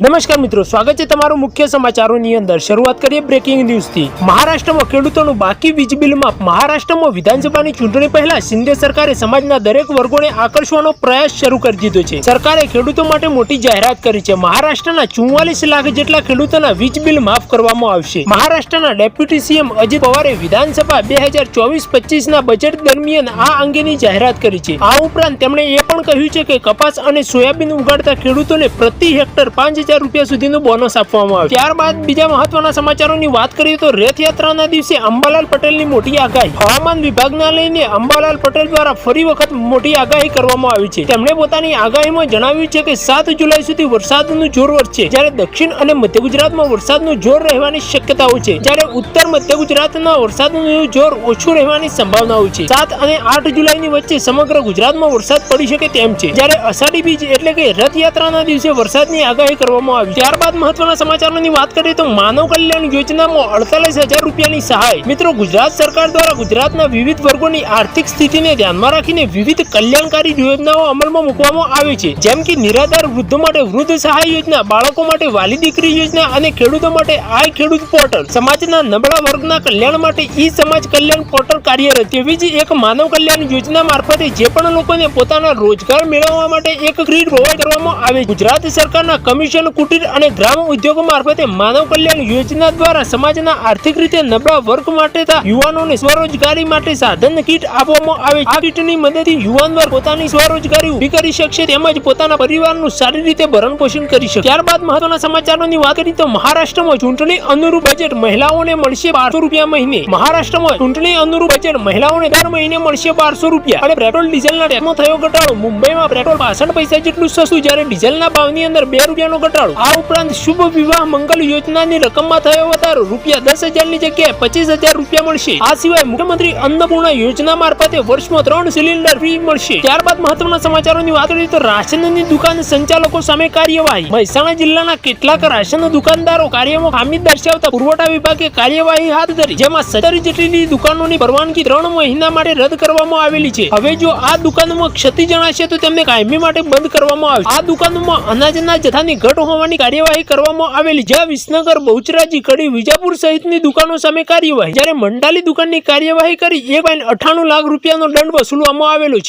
નમસ્કાર મિત્રો, સ્વાગત છે તમારું મુખ્ય સમાચારોની અંદર. શરૂઆત કરીએ બ્રેકિંગ ન્યૂઝથી મહારાષ્ટ્રમાં ખેડૂતોનું બાકી વીજ બિલમાં મહારાષ્ટ્રમાં વિધાનસભાની ચૂંટણી પહેલા શિંદે સરકારે સમાજના દરેક વર્ગોને આકર્ષવાનો પ્રયાસ શરૂ કરી દીધો છે. સરકારે ખેડૂતો માટે મોટી જાહેરાત કરી છે. મહારાષ્ટ્રના ચુમ્વાલીસ લાખ જેટલા ખેડૂતોના વીજ બિલ માફ કરવામાં આવશે. મહારાષ્ટ્રના ડેપ્યુટી સીએમ અજિત પવારે વિધાનસભા બે હજાર ચોવીસ પચીસના બજેટ દરમિયાન આ અંગેની જાહેરાત કરી છે. આ ઉપરાંત તેમણે એ પણ કહ્યું છે કે કપાસ અને સોયાબીન ઉગાડતા ખેડૂતોને પ્રતિ હેક્ટર પાંચ હજાર રૂપિયા સુધીનું બોનસ આપવામાં આવ્યું. ત્યારબાદ બીજા મહત્વના સમાચારોની વાત કરીએ તો રથયાત્રાના દિવસે અંબાલાલ પટેલની મોટી આગાહી. હવામાન વિભાગના લઈને અંબાલાલ પટેલ દ્વારા ફરી વખત મોટી આગાહી કરવામાં આવી છે. તેમણે પોતાની આગાહીમાં જણાવ્યું છે કે સાત જુલાઈ સુધી વરસાદનું જોર વધશે. જ્યારે દક્ષિણ અને મધ્ય ગુજરાતમાં વરસાદનું જોર રહેવાની શક્યતાઓ છે. જ્યારે ઉત્તર મધ્ય ગુજરાતના વરસાદનું જોર ઓછું રહેવાની સંભાવનાઓ છે. સાત અને આઠ જુલાઈની વચ્ચે સમગ્ર ગુજરાતમાં વરસાદ પડી શકે તેમ છે. જ્યારે અષાઢી બીજ એટલે કે રથયાત્રાના દિવસે વરસાદની આગાહી કરવામાં આવી. ત્યારબાદ મહત્વના સમાચારોની વાત કરીએ તો માનવ કલ્યાણ યોજનામાં અડતાલીસ હજાર રૂપિયાની સહાય. મિત્રો, ગુજરાત સરકાર દ્વારા ગુજરાતના વિવિધ વર્ગોની આર્થિક સ્થિતિને ધ્યાનમાં રાખીને વિવિધ કલ્યાણકારી યોજનાઓ અમલમાં મૂકવામાં આવી છે જેમ કે નિરાધાર વૃદ્ધો માટે વૃદ્ધ સહાય યોજના, બાળકો માટે વાલી દીકરી યોજના અને ખેડૂતો માટે આઈ ખેડૂત પોર્ટલ સમાજના નબળા વર્ગના કલ્યાણ માટે ઈ સમાજ કલ્યાણ પોર્ટલ કાર્યરત તેવી જ એક માનવ કલ્યાણ યોજના મારફતે જે પણ લોકોને પોતાના રોજગાર મેળવવા માટે એક ગ્રીડ પ્રોવાઈડ કરવામાં આવે. ગુજરાત સરકારના કમિશન, કુટીર અને ગ્રામ ઉદ્યોગો મારફતે માનવ કલ્યાણ યોજના દ્વારા સમાજના આર્થિક રીતે નબળા વર્ગ માટે યુવાનોને સ્વરોજગારી માટે સાધન કીટ આપવામાં આવે. આ કીટની મદદથી યુવાન વર્ગ પોતાની સ્વરોજગારી ઊભી કરી શકશે તેમજ પોતાના પરિવારનું સારી રીતે ભરણ પોષણ કરી શકશે. ત્યારબાદ મહત્વના સમાચારોની વાત કરીએ તો મહારાષ્ટ્રમાં ચૂંટણી અનુરૂપ બજેટ મહિલાઓને મળશે બારસો રૂપિયા મહિને. મહારાષ્ટ્રમાં ચૂંટણી અનુરૂપ બજેટ મહિલાઓને દર મહિને મળશે બારસો રૂપિયા. અને પેટ્રોલ, ડીઝલના ટેક્સમાં થયો ઘટાડો. મુંબઈમાં પેટ્રોલ પાસઠ પૈસા જેટલું સસ્તું, જ્યારે ડીઝલના ભાવની અંદર બે રૂપિયાનો ઘટાડો. આ ઉપરાંત શુભ વિવાહ મંગલ યોજનાની રકમમાં થયો વધારો. રૂપિયા દસ હજારની જગ્યાએ પચીસ હજાર રૂપિયા મળશે. આ સિવાય મુખ્યમંત્રી અન્નપૂર્ણા યોજના મારફતે વર્ષમાં ત્રણ સિલિન્ડર ફ્રી મળશે. ત્યારબાદ મહત્વના સમાચારોની વાત કરીએ તો રાશનની દુકાન સંચાલકો સામે કાર્યવાહી. મહેસાણા જિલ્લાના કેટલાક રાશન દુકાનદારો કાર્યમાં ખામી દર્શાવતા પુરવઠા વિભાગે કાર્યવાહી હાથ ધરી, જેમાં સત્તર જેટલી દુકાનોની પરવાનગી ત્રણ મહિના માટે રદ કરવામાં આવેલી છે. હવે જો આ દુકાનોમાં ક્ષતિ જણાશે તો તેમને કાયમી માટે બંધ કરવામાં આવશે. આ દુકાનોમાં અનાજના જથ્થાની ઘટ હોવાની કાર્યવાહી કરવામાં આવેલી, જ્યાં વિસનગર, બહુચરાજી, કડી, વિજાપુર સહિતની દુકાનો સામે કાર્યવાહી. જ્યારે મંડાલી દુકાનની કાર્યવાહી કરી, એક પોઈન્ટ અઠ્ઠાણું લાખ રૂપિયાનો દંડ વસૂલવામાં આવેલો છે.